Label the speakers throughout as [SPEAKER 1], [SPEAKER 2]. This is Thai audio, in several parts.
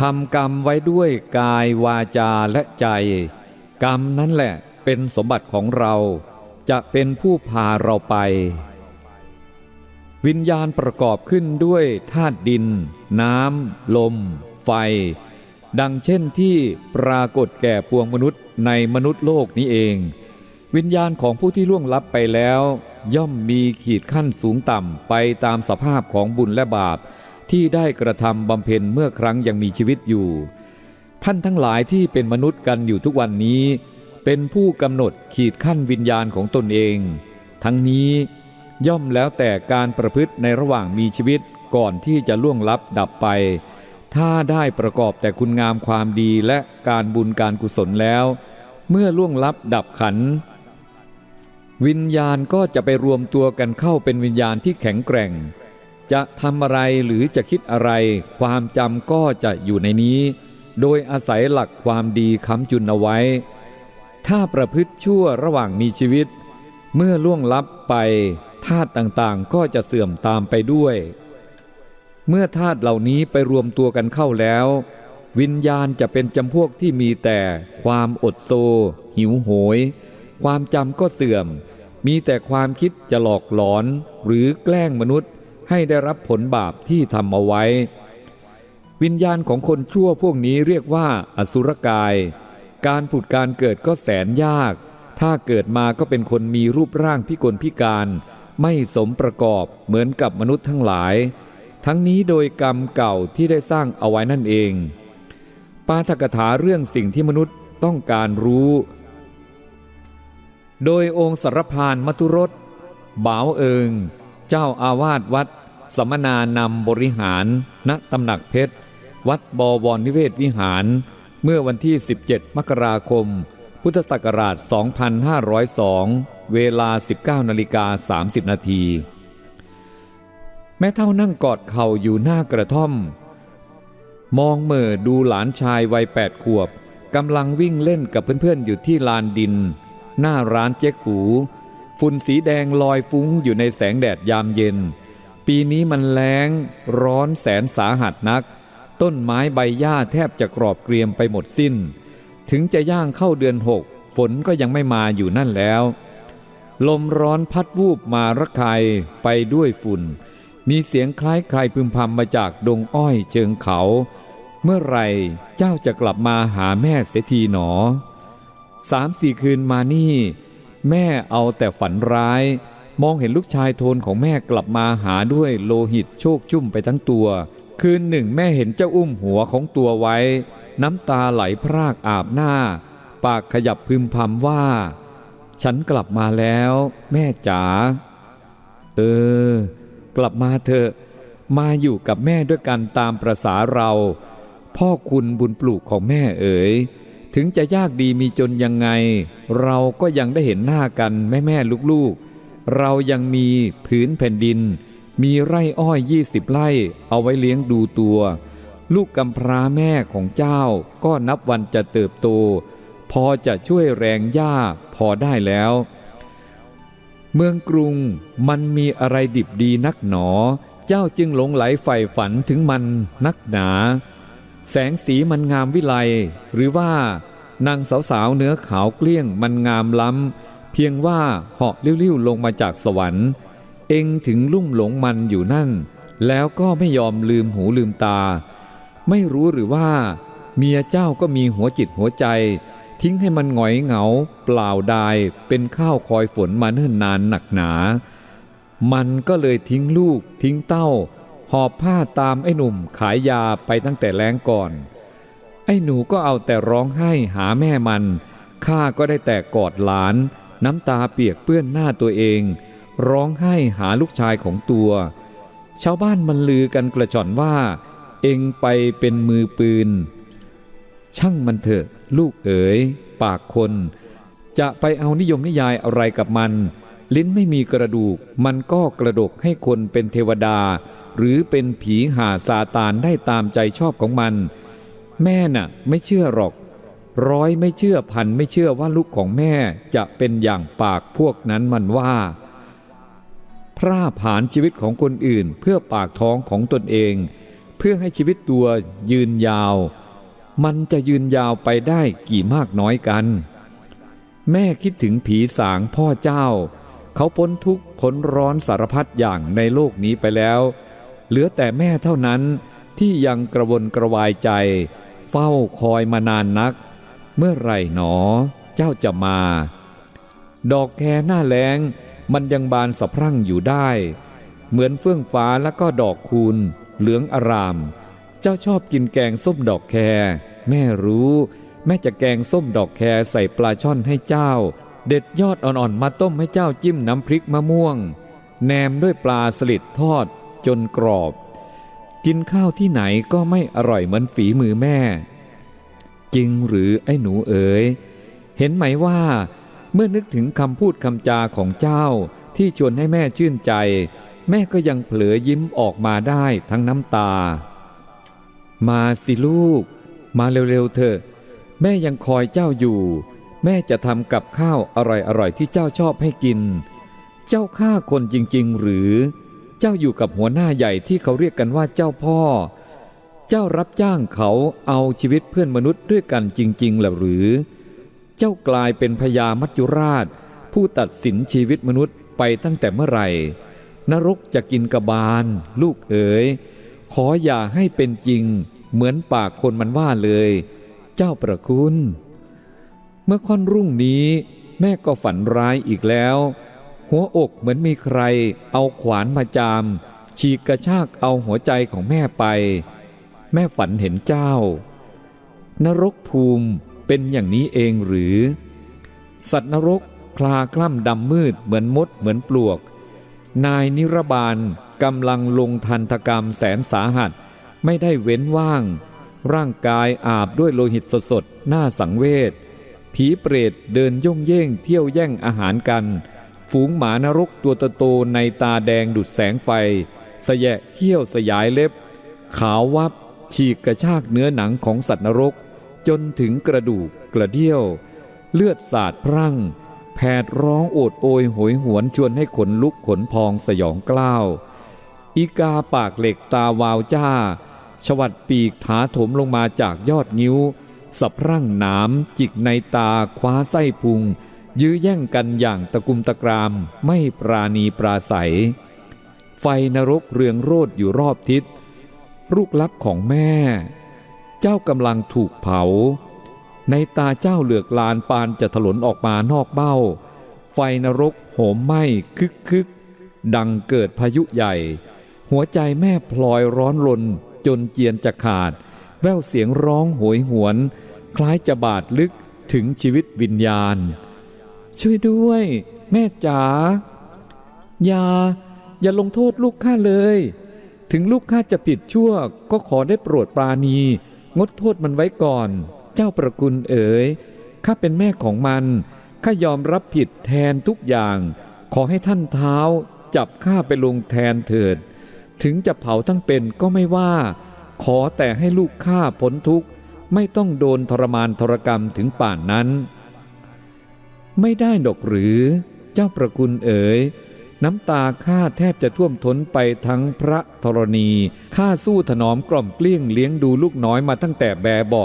[SPEAKER 1] ทำกรรมไว้ด้วยกายวาจาและใจ กรรมนั่นแหละเป็นสมบัติของเรา จะเป็นผู้พาเราไป วิญญาณประกอบขึ้นด้วยธาตุดิน น้ำ ลม ไฟ ดังเช่นที่ปรากฏแก่ปวงมนุษย์ในมนุษย์โลกนี้เอง วิญญาณของผู้ที่ล่วงลับไปแล้ว ย่อมมีขีดขั้นสูงต่ำไปตามสภาพของบุญและบาป ที่ได้กระทำบำเพ็ญเมื่อครั้งยังมีชีวิตอยู่ ท่านทั้งหลายที่เป็นมนุษย์กันอยู่ทุกวันนี้ เป็นผู้กำหนดขีดขั้นวิญญาณของตนเอง ทั้งนี้ย่อมแล้วแต่การประพฤติในระหว่างมีชีวิตก่อนที่จะล่วงลับดับไป ถ้าได้ประกอบแต่คุณงามความดีและการบุญการกุศลแล้ว เมื่อล่วงลับดับขัน วิญญาณก็จะไปรวมตัวกันเข้าเป็นวิญญาณที่แข็งแกร่ง จะทำอะไรหรือจะคิดอะไร ความจำก็จะอยู่ในนี้ โดยอาศัยหลักความดีค้ำจุนเอาไว้ ถ้าประพฤติชั่วระหว่างมีชีวิต เมื่อล่วงลับไปธาตุต่างๆก็จะเสื่อมตามไปด้วย เมื่อธาตุเหล่านี้ไปรวมตัวกันเข้าแล้ว วิญญาณจะเป็นจำพวกที่มีแต่ความอดโซ หิวโหย ความจำก็เสื่อม มีแต่ความคิดจะหลอกหลอนหรือแกล้งมนุษย์ ให้ได้รับผลบาปที่ทำเอาไว้ วิญญาณของคนชั่วพวกนี้เรียกว่าอสุรกาย การผุดการเกิดก็แสนยาก ถ้าเกิดมาก็เป็นคนมีรูปร่างพิกลพิการ ไม่สมประกอบเหมือนกับมนุษย์ทั้งหลาย ทั้งนี้โดยกรรมเก่าที่ได้สร้างเอาไว้นั่นเอง ปาฐกถาเรื่องสิ่งที่มนุษย์ต้องการรู้ โดยองค์สารพานมัทุรสบ่าวเอิง เจ้าอาวาสวัด สัมมนานำบริหาร ณตำหนักเพชร วัดบวรนิเวศวิหาร เมื่อวันที่ 17 มกราคม พุทธศักราช 2502 เวลา 19นาฬิกา30 นาทีแม่เท่านั่งกอดเข่าอยู่หน้ากระท่อม มองเมื่อดูหลานชายวัยแปดขวบกำลังวิ่งเล่นกับเพื่อนๆอยู่ที่ลานดิน หน้าร้านเจ๊กอูฝุ่นสีแดงลอยฟุ้งอยู่ในแสงแดดยามเย็น ปีนี้มันแล้งร้อนแสนสาหัสนัก ต้นไม้ใบหญ้าแทบจะกรอบเกรียมไปหมดสิ้น ถึงจะย่างเข้าเดือนหกฝนก็ยังไม่มาอยู่นั่นแล้ว ลมร้อนพัดวูบมาระคายไปด้วยฝุ่น มีเสียงคล้ายใครพึมพำมาจากดงอ้อยเชิงเขา เมื่อไรเจ้าจะกลับมาหาแม่เสียทีหนอสามสี่คืนมานี่ แม่เอาแต่ฝันร้าย มองเห็นลูกชายโทนของแม่กลับมาหาด้วยโลหิตโชกชุ่มไปทั้งตัว คืนหนึ่งแม่เห็นเจ้าอุ้มหัวของตัวไว้ น้ำตาไหลพรากอาบหน้า ปากขยับพึมพำว่า ฉันกลับมาแล้ว แม่จ๋าเออ กลับมาเถอะมาอยู่กับแม่ด้วยกันตามประษาเรา พ่อคุณบุญปลูกของแม่เอ๋ยถึงจะยากดีมีจนยังไง เราก็ยังได้เห็นหน้ากันแม่แม่ลูกๆ เรายังมีผืนแผ่นดิน มีไร่อ้อยยี่สิบไร่เอาไว้เลี้ยงดูตัว ลูกกำพร้าแม่ของเจ้าก็นับวันจะเติบโต พอจะช่วยแรงย่าพอได้แล้ว เมืองกรุงมันมีอะไรดิบดีนักหนอ เจ้าจึงหลงไหลใฝ่ฝันถึงมันนักหนา แสงสีมันงามวิไลหรือว่านางสาวๆเนื้อขาวเกลี้ยงมันงามล้ำ พียงว่าเหาะลิ้วๆลงมาจากสวรรค์ เองถึงลุ่มหลงมันอยู่นั่น แล้วก็ไม่ยอมลืมหูลืมตา ไม่รู้หรือว่า เมียเจ้าก็มีหัวจิตหัวใจ ทิ้งให้มันหงอยเหงา เปล่าดายเป็นข้าวคอยฝนมาเนิ่นนานหนักหนา มันก็เลยทิ้งลูก ทิ้งเต้า หอบผ้าตามไอ้หนุ่มขายยาไปตั้งแต่แล้งก่อน ไอ้หนูก็เอาแต่ร้องไห้หาแม่มันข้าก็ได้แต่กอดหลาน น้ำตาเปียกเปื้อนหน้าตัวเอง ร้องไห้หาลูกชายของตัว ชาวบ้านมันลือกันกระจอนว่า เองไปเป็นมือปืน ช่างมันเถอะ ลูกเอ๋ย ปากคน จะไปเอานิยมนิยายอะไรกับมัน ลิ้นไม่มีกระดูก มันก็กระดกให้คนเป็นเทวดา หรือเป็นผีหาซาตานได้ตามใจชอบของมัน แม่น่ะ ไม่เชื่อหรอก ร้อยไม่เชื่อพันไม่เชื่อว่าลูกของแม่จะเป็นอย่างปากพวกนั้นมันว่า พร่าผาญชีวิตของคนอื่นเพื่อปากท้องของตนเอง เพื่อให้ชีวิตตัวยืนยาว มันจะยืนยาวไปได้กี่มากน้อยกัน แม่คิดถึงผีสางพ่อเจ้า เขาพ้นทุกข์พ้นร้อนสารพัดอย่างในโลกนี้ไปแล้ว เหลือแต่แม่เท่านั้นที่ยังกระวนกระวายใจ เฝ้าคอยมานานนัก เมื่อไรหนอ เจ้าจะมา ดอกแคหน้าแล้งมันยังบานสะพรั่งอยู่ได้ เหมือนเฟื่องฟ้าแล้วก็ดอกคูณ เหลืองอาราม เจ้าชอบกินแกงส้มดอกแค แม่รู้ แม่จะแกงส้มดอกแคใส่ปลาช่อนให้เจ้า เด็ดยอดอ่อนๆมาต้มให้เจ้าจิ้มน้ำพริกมะม่วงแหนมด้วยปลาสลิดทอดจนกรอบ กินข้าวที่ไหนก็ไม่อร่อยเหมือนฝีมือแม่ จริงหรือไอ้หนูเอ๋ยเห็นไหมว่าเมื่อนึกถึงคำพูดคำจาของเจ้าที่ชวนให้แม่ชื่นใจ แม่ก็ยังเผลอยิ้มออกมาได้ทั้งน้ำตา มาสิลูก มาเร็วๆเถอะแม่ยังคอยเจ้าอยู่ แม่จะทำกับข้าวอร่อยๆที่เจ้าชอบให้กิน เจ้าฆ่าคนจริงๆ หรือ เจ้าอยู่กับหัวหน้าใหญ่ที่เขาเรียกกันว่าเจ้าพ่อ เจ้ารับจ้างเขาเอาชีวิตเพื่อนมนุษย์ด้วยกันจริงๆหรือ เจ้ากลายเป็นพญามัจจุราช ผู้ตัดสินชีวิตมนุษย์ไปตั้งแต่เมื่อไหร่ นรกจะกินกระบาล ลูกเอ๋ยขออย่าให้เป็นจริง เหมือนปากคนมันว่าเลย เจ้าประคุณ เมื่อค่อนรุ่งนี้ แม่ก็ฝันร้ายอีกแล้ว หัวอกเหมือนมีใคร เอาขวานมาจาม ฉีกกระชากเอาหัวใจของแม่ไป แม่ฝันเห็นเจ้า นรกภูมิเป็นอย่างนี้เองหรือ สัตว์นรกคลาคล่ำดำมืดเหมือนมดเหมือนปลวก นายนิรบาลกำลังลงทันตกรรมแสนสาหัส ไม่ได้เว้นว่าง ร่างกายอาบด้วยโลหิตสดๆหน้าสังเวชผีเปรตเดินย่งเย่งเที่ยวแย่งอาหารกัน ฝูงหมานรกตัวโตในตาแดงดุดแสงไฟสแยะเที่ยวสยายเล็บ ขาววับ ฉีกกระชากเนื้อหนังของสัตว์นรก จนถึงกระดูกกระเดี่ยว เลือดสาดพรั่ง แผดร้องโอดโอยโหยหวนชวนให้ขนลุกขนพองสยองกล้าว อีกาปากเหล็กตาวาวจ้า ชวัดปีกถาถมลงมาจากยอดงิ้ว สับร่างหนามจิกในตาคว้าไส้พุง ยื้อแย่งกันอย่างตะกุมตะกรามไม่ปราณีปราศัย ไฟนรกเรืองโรดอยู่รอบทิศ ลูกลักของแม่ เจ้ากำลังถูกเผา ในตาเจ้าเหลือกลานปานจะถลนออกมานอกเบ้า ไฟนรกโหมไหม้คึกคึกดังเกิดพายุใหญ่ หัวใจแม่พลอยร้อนรนจนเจียนจะขาด แววเสียงร้องโหยหวน คล้ายจะบาดลึกถึงชีวิตวิญญาณ ช่วยด้วย แม่จ๋าอย่า อย่าลงโทษลูกข้าเลย ถึงลูกข้าจะผิดชั่วก็ขอได้โปรดปราณี งดโทษมันไว้ก่อน เจ้าประกุลเอ๋ยข้าเป็นแม่ของมันข้ายอมรับผิดแทนทุกอย่าง ขอให้ท่านเท้าจับข้าไปลงแทนเถิด ถึงจะเผาทั้งเป็นก็ไม่ว่า ขอแต่ให้ลูกข้าพ้นทุกข์ไม่ต้องโดนทรมานทรกรรมถึงป่านนั้น ไม่ได้ดอกหรือ เจ้าประกุลเอ๋ย น้ำตาข้าแทบจะท่วมท้นไปทั้งพระธรณี ข้าสู้ถนอมกล่อมเกลี้ยงเลี้ยงดูลูกน้อยมาตั้งแต่แบเบา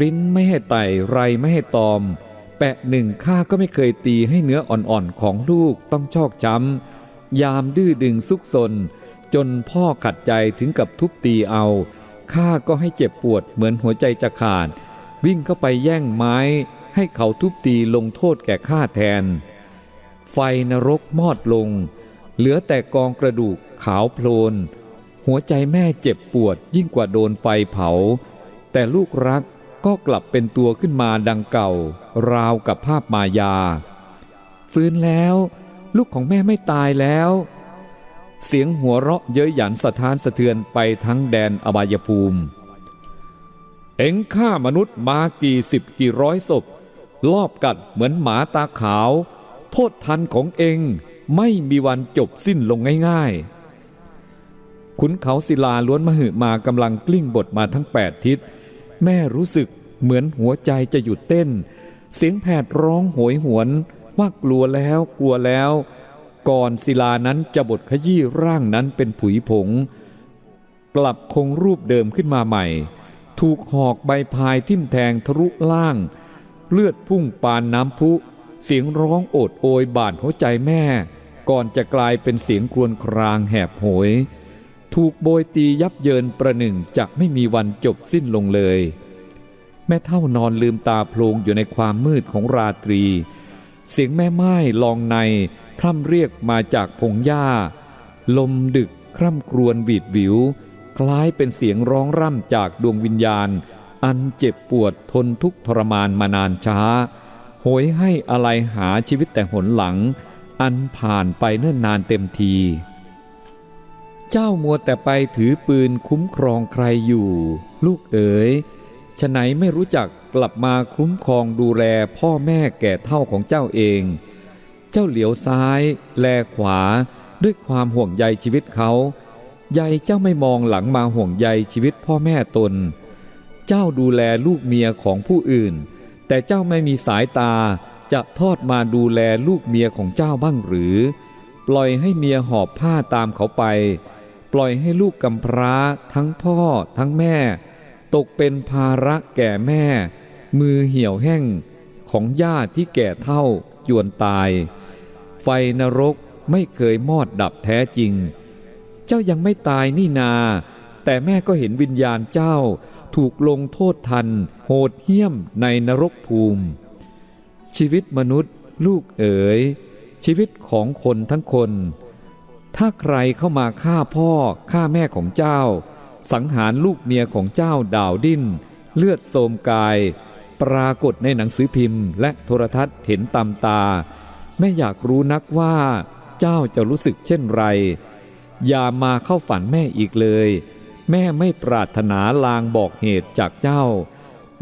[SPEAKER 1] ริ้นไม่ให้ไต่ไรไม่ให้ตอม แปะหนึ่งข้าก็ไม่เคยตีให้เนื้ออ่อนๆของลูกต้องชอกช้ำ ยามดื้อดึงซุกซน จนพ่อขัดใจถึงกับทุบตีเอา ข้าก็ให้เจ็บปวดเหมือนหัวใจจะขาด วิ่งเข้าไปแย่งไม้ ให้เขาทุบตีลงโทษแก่ข้าแทน ไฟนรกมอดลง เหลือแต่กองกระดูกขาวโพลน หัวใจแม่เจ็บปวดยิ่งกว่าโดนไฟเผา แต่ลูกรักก็กลับเป็นตัวขึ้นมาดังเก่า ราวกับภาพมายา ฟื้นแล้ว ลูกของแม่ไม่ตายแล้ว เสียงหัวเราะเย้ยหยันสะท้านสะเทือนไปทั้งแดนอบายภูมิ เอ็งฆ่ามนุษย์มากี่สิบกี่ร้อยศพลอบกัดเหมือนหมาตาขาว โทษทันของเองไม่มีวันจบสิ้นลงง่ายๆ ขุนเขาศิลาล้วนมหึมากำลังกลิ้งบทมาทั้งแปดทิศ แม่รู้สึกเหมือนหัวใจจะหยุดเต้น เสียงแผดร้องโหยหวนว่ากลัวแล้วกลัวแล้ว ก่อนศิลานั้นจะบดขยี้ร่างนั้นเป็นผุยผง กลับคงรูปเดิมขึ้นมาใหม่ ถูกหอกใบพายทิ่มแทงทะลุล่าง เลือดพุ่งปานน้ำพุ เสียงร้องโอดโอยบาดหัวใจแม่ ก่อนจะกลายเป็นเสียงครวญครางแหบโหย ถูกโบยตียับเยินประหนึ่งจะไม่มีวันจบสิ้นลงเลย แม่เท่านอนลืมตาโพลงอยู่ในความมืดของราตรี เสียงแม่ไม้ลองในพร่ำเรียกมาจากพงหญ้า ลมดึกคร่ำครวญหวีดวิว คล้ายเป็นเสียงร้องร่ำจากดวงวิญญาณ อันเจ็บปวดทนทุกทรมานมานานช้า หยให้อะไรหาชีวิตแต่หนหลัง อันผ่านไปเนิ่นนานเต็มที เจ้ามัวแต่ไปถือปืนคุ้มครองใครอยู่ ลูกเอ๋ยฉะไหนไม่รู้จักกลับมาคุ้มครองดูแลพ่อแม่แก่เท่าของเจ้าเอง เจ้าเหลียวซ้าย แลขวาด้วยความห่วงใยชีวิตเขา ใยเจ้าไม่มองหลังมาห่วงใยชีวิตพ่อแม่ตน เจ้าดูแลลูกเมียของผู้อื่น แต่เจ้าไม่มีสายตาจะทอดมาดูแลลูกเมียของเจ้าบ้างหรือ ปล่อยให้เมียหอบผ้าตามเขาไป ปล่อยให้ลูกกำพร้าทั้งพ่อทั้งแม่ ตกเป็นภาระแก่แม่ มือเหี่ยวแห้งของญาติที่แก่เท่าจวนตาย ไฟนรกไม่เคยมอดดับแท้จริง เจ้ายังไม่ตายนี่นา แต่แม่ก็เห็นวิญญาณเจ้า ถูกลงโทษทัน โหดเหี้ยมในนรกภูมิ ชีวิตมนุษย์ ลูกเอ๋ย ชีวิตของคนทั้งคน ถ้าใครเข้ามาฆ่าพ่อฆ่าแม่ของเจ้า สังหารลูกเมียของเจ้าดาวดิ้น เลือดโสมกาย ปรากฏในหนังสือพิมพ์ และโทรทัศน์เห็นตามตาแม่อยากรู้นักว่า เจ้าจะรู้สึกเช่นไร อย่ามาเข้าฝันแม่อีกเลย แม่ไม่ปรารถนาลางบอกเหตุจากเจ้า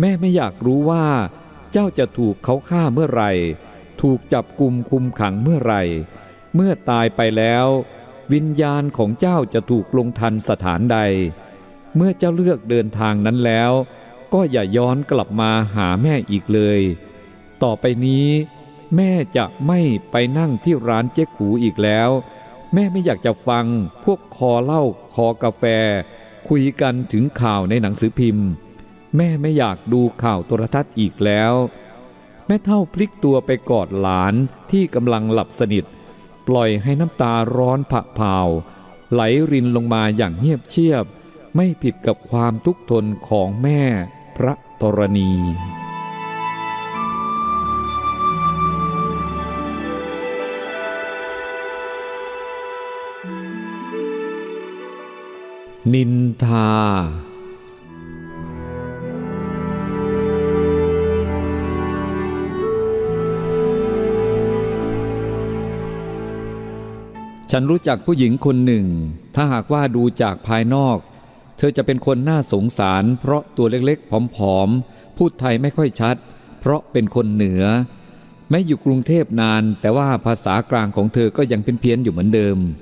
[SPEAKER 1] แม่ไม่อยากรู้ว่า เจ้าจะถูกเขาฆ่าเมื่อไหร่ ถูกจับกุมคุมขังเมื่อไหร่ เมื่อตายไปแล้ว วิญญาณของเจ้าจะถูกลงทันสถานใด เมื่อเจ้าเลือกเดินทางนั้นแล้ว ก็อย่าย้อนกลับมาหาแม่อีกเลย ต่อไปนี้ แม่จะไม่ไปนั่งที่ร้านเจ๊กหูอีกแล้ว แม่ไม่อยากจะฟังพวกคอเหล้าคอกาแฟ คุยกันถึงข่าวในหนังสือพิมพ์ แม่ไม่อยากดูข่าวโทรทัศน์อีกแล้ว แม่เท่าพลิกตัวไปกอดหลานที่กำลังหลับสนิท ปล่อยให้น้ำตาร้อนผะเผาไหลรินลงมาอย่างเงียบเชียบ ไม่ผิดกับความทุกข์ทนของแม่พระธรณี นินทา ฉันรู้จักผู้หญิงคนหนึ่ง ถ้าหากว่าดูจากภายนอก เธอจะเป็นคนน่าสงสาร เพราะตัวเล็กๆ ผอมๆ พูดไทยไม่ค่อยชัด เพราะเป็นคนเหนือ แม้อยู่กรุงเทพนาน แต่ว่าภาษากลางของเธอก็ยังเพี้ยนๆอยู่เหมือนเดิมเ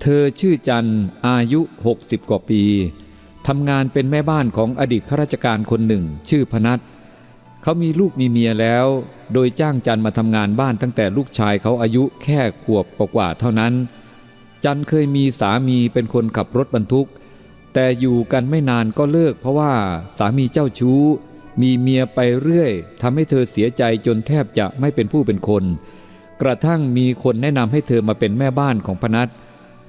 [SPEAKER 1] เธอชื่อจันอายุ 60 กว่าปีทำงานเป็นแม่บ้านของอดีตข้าราชการคนหนึ่ง ชื่อพนัทเขามีลูกมีเมียแล้ว โดยจ้างจันมาทำงานบ้านตั้งแต่ลูกชายเขาอายุแค่ขวบกว่าๆเท่านั้น จันเคยมีสามีเป็นคนขับรถบรรทุก แต่อยู่กันไม่นานก็เลิก เพราะว่าสามีเจ้าชู้ มีเมียไปเรื่อยทำให้เธอเสียใจจนแทบจะไม่เป็นผู้เป็นคน กระทั่งมีคนแนะนำให้เธอมาเป็นแม่บ้านของพนัท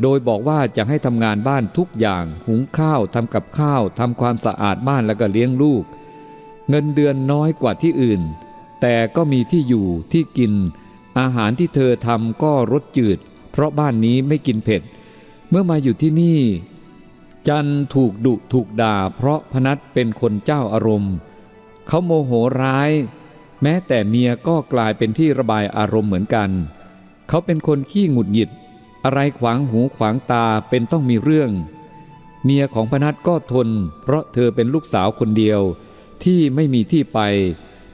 [SPEAKER 1] โดยบอกว่าจะให้ทำงานบ้านทุกอย่าง หุงข้าวทำกับข้าวทำความสะอาดบ้านแล้วก็เลี้ยงลูก เงินเดือนน้อยกว่าที่อื่น แต่ก็มีที่อยู่ที่กิน อาหารที่เธอทำก็รสจืด เพราะบ้านนี้ไม่กินเผ็ด เมื่อมาอยู่ที่นี่ จันถูกดุถูกด่า เพราะพนัทเป็นคนเจ้าอารมณ์ เขาโมโหร้าย แม้แต่เมียก็กลายเป็นที่ระบายอารมณ์เหมือนกัน เขาเป็นคนขี้หงุดหงิด อะไรขวางหูขวางตาเป็นต้องมีเรื่อง เมียของพนัทก็ทน เพราะเธอเป็นลูกสาวคนเดียวที่ไม่มีที่ไป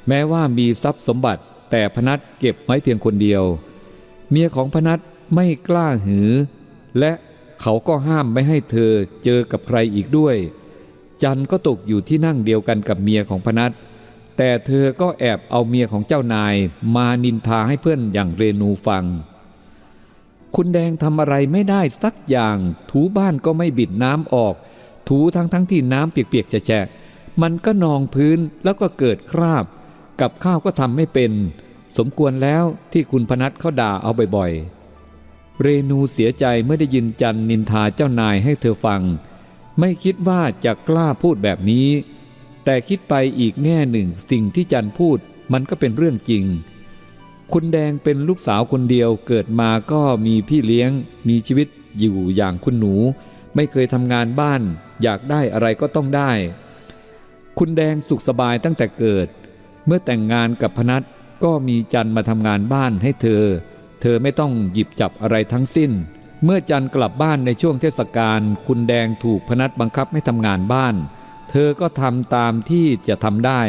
[SPEAKER 1] แม้ว่ามีทรัพย์สมบัติ แต่พนัทเก็บไว้เพียงคนเดียว เมียของพนัทไม่กล้าหือ และเขาก็ห้ามไม่ให้เธอเจอกับใครอีกด้วย จันก็ตกอยู่ที่นั่งเดียวกันกับเมียของพนัทแต่เธอก็แอบเอาเมียของเจ้านายมานินทาให้เพื่อนอย่างเรนูฟัง คุณแดงทำอะไรไม่ได้สักอย่าง ถูบ้านก็ไม่บิดน้ำออก ถูทั้งทั้งที่น้ำเปียกๆจะแฉะมันก็นองพื้นแล้วก็เกิดคราบ กับข้าวก็ทำไม่เป็น สมควรแล้วที่คุณพนัทเขาด่าเอาบ่อยๆ เรนูเสียใจเมื่อได้ยินจันนินทาเจ้านายให้เธอฟัง ไม่คิดว่าจะกล้าพูดแบบนี้ แต่คิดไปอีกแง่หนึ่งสิ่งที่จันพูดมันก็เป็นเรื่องจริง คุณแดงเป็นลูกสาวคนเดียวเกิดมาก็มีพี่เลี้ยง มีชีวิตอยู่อย่างคุณหนู ไม่เคยทำงานบ้าน อยากได้อะไรก็ต้องได้ คุณแดงสุขสบายตั้งแต่เกิด เมื่อแต่งงานกับพนัทก็มีจันมาทำงานบ้านให้เธอ เธอไม่ต้องหยิบจับอะไรทั้งสิ้น เมื่อจันกลับบ้านในช่วงเทศกาลคุณแดงถูกพนัทบังคับให้ทำงานบ้าน เธอก็ทำตามที่จะทำได้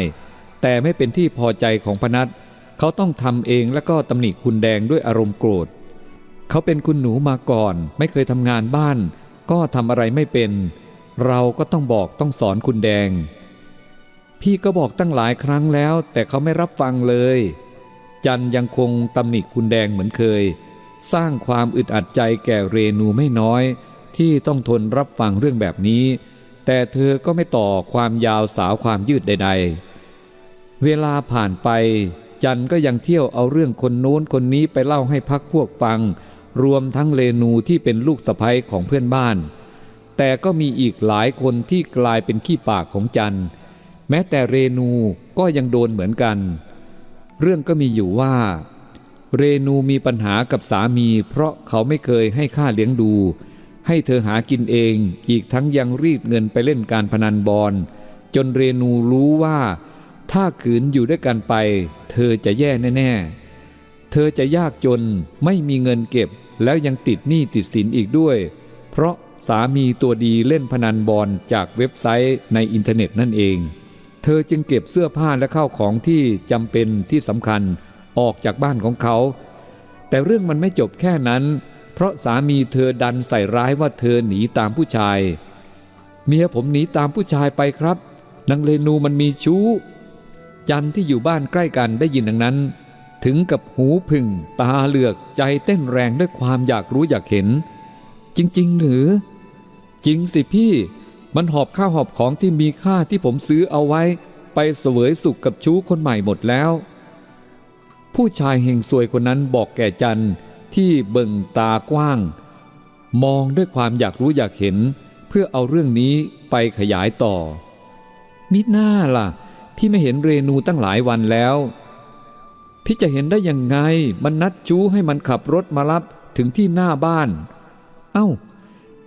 [SPEAKER 1] แต่ไม่เป็นที่พอใจของพนัทเเขาต้องทำเองแล้วก็ตำหนิคุณแดงด้วยอารมณ์โกรธ เขาเป็นคุณหนูมาก่อน ไม่เคยทำงานบ้าน ก็ทำอะไรไม่เป็น เราก็ต้องบอกต้องสอนคุณแดง พี่ก็บอกตั้งหลายครั้งแล้ว แต่เขาไม่รับฟังเลย จันยังคงตำหนิคุณแดงเหมือนเคย สร้างความอึดอัดใจแก่เรนูไม่น้อย ที่ต้องทนรับฟังเรื่องแบบนี้ แต่เธอก็ไม่ต่อความยาวสาวความยืดใด ๆ เวลาผ่านไป จันก็ยังเที่ยวเอาเรื่องคนโน้นคนนี้ไปเล่าให้พักพวกฟัง รวมทั้งเรนูที่เป็นลูกสะใภ้ของเพื่อนบ้าน แต่ก็มีอีกหลายคนที่กลายเป็นขี้ปากของจันแม้แต่เรนูก็ยังโดนเหมือนกัน เรื่องก็มีอยู่ว่า เรนูมีปัญหากับสามี เพราะเขาไม่เคยให้ค่าเลี้ยงดู ให้เธอหากินเอง อีกทั้งยังรีดเงินไปเล่นการพนันบอลจนเรนูรู้ว่า ถ้าขืนอยู่ด้วยกันไป เธอจะแย่แน่ๆ เธอจะยากจนไม่มีเงินเก็บแล้วยังติดหนี้ติดสินอีกด้วย เพราะสามีตัวดีเล่นพนันบอลจากเว็บไซต์ในอินเทอร์เน็ตนั่นเอง เธอจึงเก็บเสื้อผ้าและข้าวของที่จำเป็นที่สำคัญออกจากบ้านของเขา แต่เรื่องมันไม่จบแค่นั้น เพราะสามีเธอดันใส่ร้ายว่าเธอหนีตามผู้ชาย เมียผมหนีตามผู้ชายไปครับนางเรนูมันมีชู้ จันที่อยู่บ้านใกล้กันได้ยินดังนั้น ถึงกับหูพึ่ง ตาเหลือกใจเต้นแรงด้วยความอยากรู้อยากเห็น จริง ๆ หรือ จริงสิพี่ มันหอบข้าวหอบของที่มีค่าที่ผมซื้อเอาไว้ ไปเสวยสุขกับชู้คนใหม่หมดแล้ว ผู้ชายเฮงซวยคนนั้นบอกแก่จันที่เบิ่งตากว้าง มองด้วยความอยากรู้อยากเห็น เพื่อเอาเรื่องนี้ไปขยายต่อมิหน้าล่ะ พี่ไม่เห็นเรนูตั้งหลายวันแล้ว พี่จะเห็นได้ยังไง มันนัดจูให้มันขับรถมารับถึงที่หน้าบ้าน เอ้า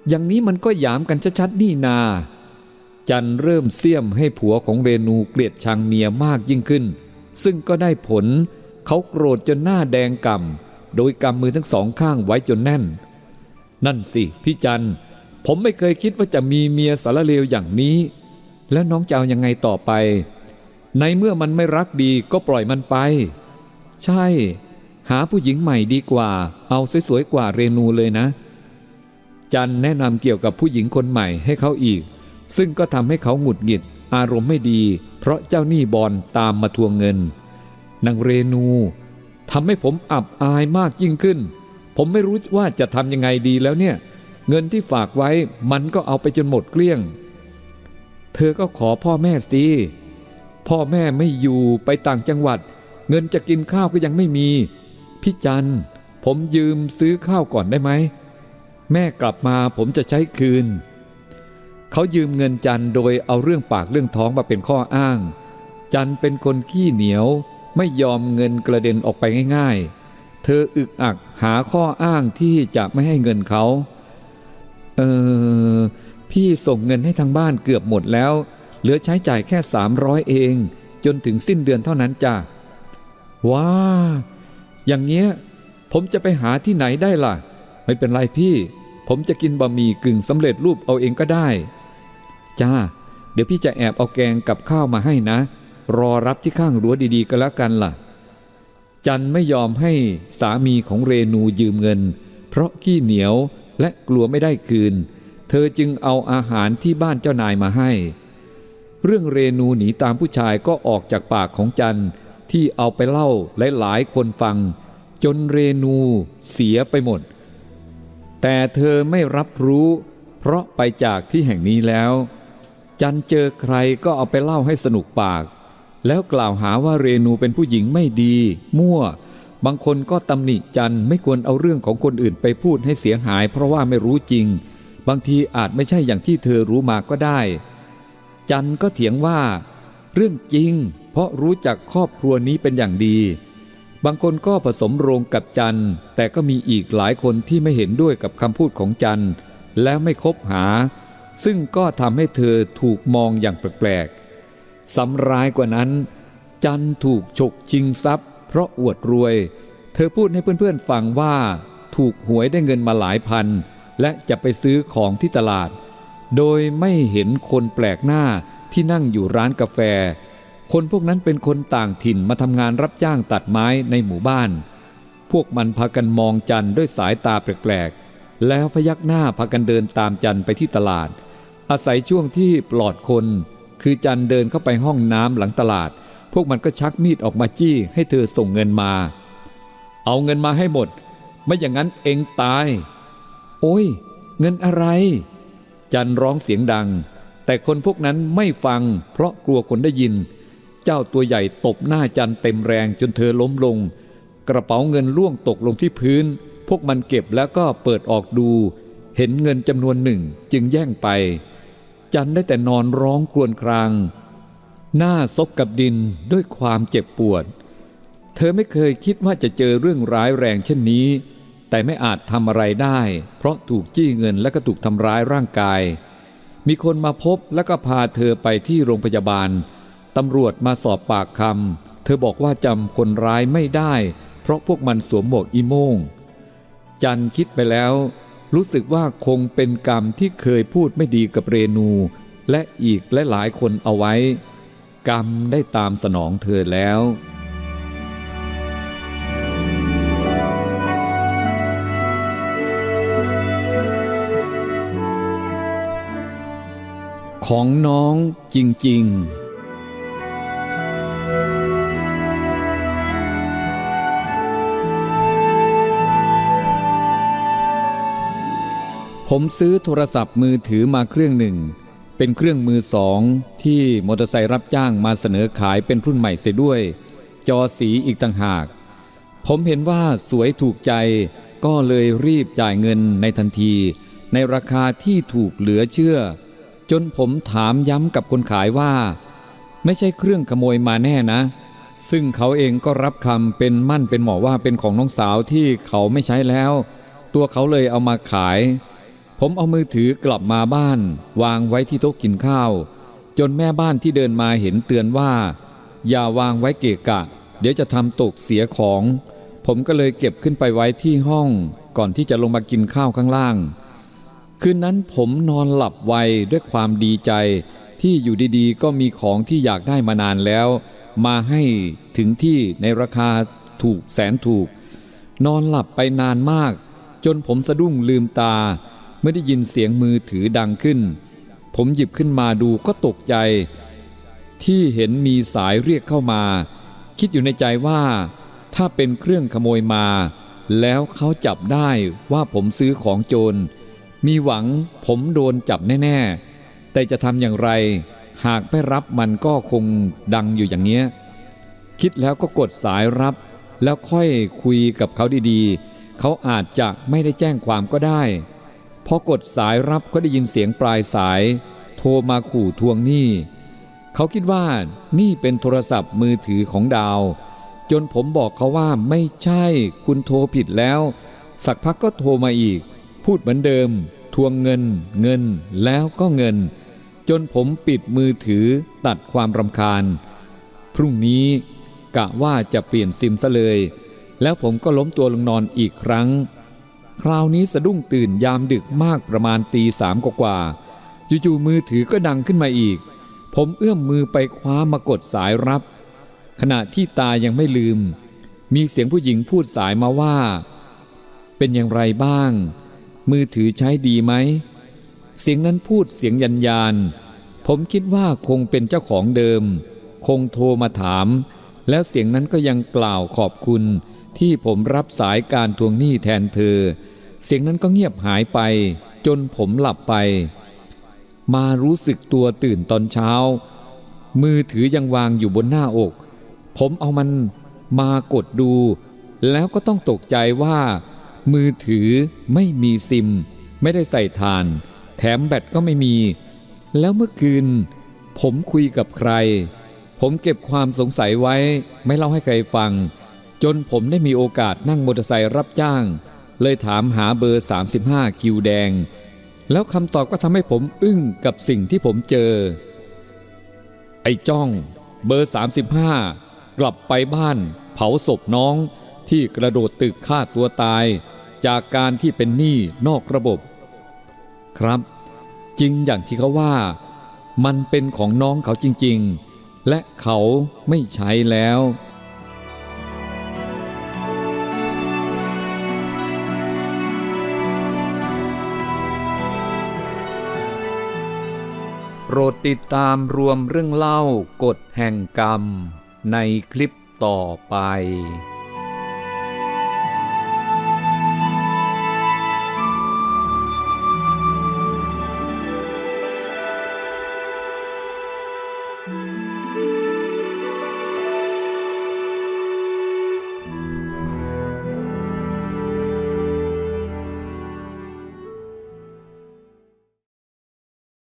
[SPEAKER 1] อย่างนี้มันก็หยามกันชัดๆนี่นา จันเริ่มเสี่ยมให้ผัวของเรนูเกลียดชังเมียมากยิ่งขึ้น ซึ่งก็ได้ผล เขาโกรธจนหน้าแดงก่ำโดยกำมือทั้งสองข้างไว้จนแน่น นั่นสิพี่จันผมไม่เคยคิดว่าจะมีเมียสารเลวอย่างนี้ แล้วน้องจะเอายังไงต่อไป ในเมื่อมันไม่รักดีก็ปล่อยมันไป ใช่ หาผู้หญิงใหม่ดีกว่า เอาสวยๆกว่าเรนูเลยนะ จันแนะนำเกี่ยวกับผู้หญิงคนใหม่ให้เขาอีก ซึ่งก็ทำให้เขาหงุดหงิด อารมณ์ไม่ดี เพราะเจ้าหนี้บอลตามมาทวงเงินนางเรนูทำให้ผมอับอายมากยิ่งขึ้น ผมไม่รู้ว่าจะทำยังไงดีแล้วเนี่ย เงินที่ฝากไว้มันก็เอาไปจนหมดเกลี้ยง เธอก็ขอพ่อแม่สิ พ่อแม่ไม่อยู่ไปต่างจังหวัด เงินจะกินข้าวก็ยังไม่มี พี่จันผมยืมซื้อข้าวก่อนได้ไหม แม่กลับมาผมจะใช้คืน เขายืมเงินจันโดยเอาเรื่องปากเรื่องท้องมาเป็นข้ออ้าง จันเป็นคนขี้เหนียว ไม่ยอมเงินกระเด็นออกไปง่าย ๆ เธออึกอักหาข้ออ้างที่จะไม่ให้เงินเขา เออพี่ส่งเงินให้ทางบ้านเกือบหมดแล้ว เหลือใช้จ่ายแค่ 300 เอง จนถึงสิ้นเดือนเท่านั้นจ้ะว้า อย่างเงี้ย ผมจะไปหาที่ไหนได้ล่ะ ไม่เป็นไรพี่ ผมจะกินบะหมี่กึ่งสำเร็จรูปเอาเองก็ได้ จ้า เดี๋ยวพี่จะแอบเอาแกงกับข้าวมาให้นะ รอรับที่ข้างรั้วดีๆก็แล้วกันล่ะ จันไม่ยอมให้สามีของเรนูยืมเงิน เพราะขี้เหนียวและกลัวไม่ได้คืน เธอจึงเอาอาหารที่บ้านเจ้านายมาให้ เรื่องเรนูหนีตามผู้ชายก็ออกจากปากของจันที่เอาไปเล่าหลายๆคนฟัง จนเรนูเสียไปหมด แต่เธอไม่รับรู้ เพราะไปจากที่แห่งนี้แล้ว จันเจอใครก็เอาไปเล่าให้สนุกปาก แล้วกล่าวหาว่าเรนูเป็นผู้หญิงไม่ดี มั่ว บางคนก็ตำหนิจันไม่ควรเอาเรื่องของคนอื่นไปพูดให้เสียหาย เพราะว่าไม่รู้จริง บางทีอาจไม่ใช่อย่างที่เธอรู้มาก็ได้ จันก็เถียงว่า เรื่องจริง เพราะรู้จักครอบครัวนี้เป็นอย่างดี บางคนก็ผสมโรงกับจันแต่ก็มีอีกหลายคนที่ไม่เห็นด้วยกับคำพูดของจันแล้วไม่คบหา ซึ่งก็ทำให้เธอถูกมองอย่างแปลกๆสำร้ายกว่านั้น จันถูกฉกชิงทรัพย์ เพราะอวดรวย เธอพูดให้เพื่อนๆฟังว่า ถูกหวยได้เงินมาหลายพัน และจะไปซื้อของที่ตลาด โดยไม่เห็นคนแปลกหน้าที่นั่งอยู่ร้านกาแฟ คนพวกนั้นเป็นคนต่างถิ่นมาทำงานรับจ้างตัดไม้ในหมู่บ้าน พวกมันพากันมองจันด้วยสายตาแปลกๆ แล้วพยักหน้าพากันเดินตามจันไปที่ตลาด อาศัยช่วงที่ปลอดคน คือจันเดินเข้าไปห้องน้ำหลังตลาด พวกมันก็ชักมีดออกมาจี้ให้เธอส่งเงินมา เอาเงินมาให้หมด ไม่อย่างนั้นเองตาย โอ้ย เงินอะไร จันร้องเสียงดัง แต่คนพวกนั้นไม่ฟังเพราะกลัวคนได้ยิน เจ้าตัวใหญ่ตบหน้าจันเต็มแรงจนเธอล้มลง กระเป๋าเงินล่วงตกลงที่พื้น พวกมันเก็บแล้วก็เปิดออกดู เห็นเงินจำนวนหนึ่งจึงแย่งไป จันได้แต่นอนร้องครวญคราง หน้าซบกับดินด้วยความเจ็บปวด เธอไม่เคยคิดว่าจะเจอเรื่องร้ายแรงเช่นนี้ แต่ไม่อาจทำอะไรได้ เพราะถูกจี้เงินและก็ถูกทำร้ายร่างกาย มีคนมาพบแล้วก็พาเธอไปที่โรงพยาบาลตำรวจมาสอบปากคำเธอบอกว่าจำคนร้ายไม่ได้ เพราะพวกมันสวมหมวกอีโมง จันคิดไปแล้ว รู้สึกว่าคงเป็นกรรมที่เคยพูดไม่ดีกับเรนู และอีกและหลายคนเอาไว้ กรรมได้ตามสนองเธอแล้ว ของน้องจริง ๆผมซื้อโทรศัพท์มือถือมาเครื่องหนึ่ง เป็นเครื่องมือสองที่มอเตอร์ไซค์รับจ้างมาเสนอขายเป็นรุ่นใหม่เสียด้วย จอสีอีกต่างหาก ผมเห็นว่าสวยถูกใจก็เลยรีบจ่ายเงินในทันที ในราคาที่ถูกเหลือเชื่อ จนผมถามย้ำกับคนขายว่า ไม่ใช่เครื่องขโมยมาแน่นะ ซึ่งเขาเองก็รับคำเป็นมั่นเป็นหมอว่าเป็นของน้องสาวที่เขาไม่ใช้แล้ว ตัวเขาเลยเอามาขาย ผมเอามือถือกลับมาบ้าน วางไว้ที่โต๊ะกินข้าว จนแม่บ้านที่เดินมาเห็นเตือนว่า อย่าวางไว้เกะกะ เดี๋ยวจะทำตกเสียของ ผมก็เลยเก็บขึ้นไปไว้ที่ห้อง ก่อนที่จะลงมากินข้าวข้างล่าง คืนนั้นผมนอนหลับไวด้วยความดีใจ ที่อยู่ดีๆ ก็มีของที่อยากได้มานานแล้ว มาให้ถึงที่ในราคาถูกแสนถูก นอนหลับไปนานมาก จนผมสะดุ้งลืมตา เมื่อได้ยินเสียงมือถือดังขึ้น ผมหยิบขึ้นมาดูก็ตกใจ ที่เห็นมีสายเรียกเข้ามา คิดอยู่ในใจว่า ถ้าเป็นเครื่องขโมยมา แล้วเขาจับได้ว่าผมซื้อของโจร มีหวังผมโดนจับแน่ๆ แต่จะทำอย่างไร หากไม่รับมันก็คงดังอยู่อย่างเนี้ย คิดแล้วก็กดสายรับ แล้วค่อยคุยกับเขาดีๆ เขาอาจจะไม่ได้แจ้งความก็ได้ พอกดสายรับก็ได้ยินเสียงปลายสาย โทรมาขู่ทวงหนี้ เขาคิดว่านี่เป็นโทรศัพท์มือถือของดาว จนผมบอกเขาว่าไม่ใช่คุณโทรผิดแล้ว สักพักก็โทรมาอีก พูดเหมือนเดิม วงเงิน เงินแล้วก็เงิน จนผมปิดมือถือตัดความรำคาญ พรุ่งนี้กะว่าจะเปลี่ยนซิมซะเลย แล้วผมก็ล้มตัวลงนอนอีกครั้ง คราวนี้สะดุ้งตื่นยามดึกมากประมาณตีสามกว่าจู่ๆมือถือก็ดังขึ้นมาอีก ผมเอื้อมมือไปคว้ามากดสายรับ ขณะที่ตายังไม่ลืม มีเสียงผู้หญิงพูดสายมาว่า เป็นอย่างไรบ้าง มือถือใช้ดีไหม เสียงนั้นพูดเสียงยันยาน ผมคิดว่าคงเป็นเจ้าของเดิม คงโทรมาถาม แล้วเสียงนั้นก็ยังกล่าวขอบคุณ ที่ผมรับสายการทวงหนี้แทนเธอ เสียงนั้นก็เงียบหายไป จนผมหลับไป มารู้สึกตัวตื่นตอนเช้า มือถือยังวางอยู่บนหน้าอก ผมเอามันมากดดู แล้วก็ต้องตกใจว่า มือถือไม่มีซิม ไม่ได้ใส่ฐาน แถมแบตก็ไม่มี แล้วเมื่อคืน ผมคุยกับใคร ผมเก็บความสงสัยไว้ ไม่เล่าให้ใครฟัง จนผมได้มีโอกาสนั่งมอเตอร์ไซค์รับจ้าง เลยถามหาเบอร์ 35 คิวแดง แล้วคำตอบก็ทำให้ผมอึ้งกับสิ่งที่ผมเจอ ไอ้จ้องเบอร์ 35 กลับไปบ้าน เผาศพน้องที่กระโดดตึกฆ่าตัวตาย จากการที่เป็นหนี้นอกระบบ ครับ จริงอย่างที่เขาว่า มันเป็นของน้องเขาจริง ๆ และเขาไม่ใช้แล้วโปรดติดตามรวมเรื่องเล่ากฎแห่งกรรมในคลิปต่อไป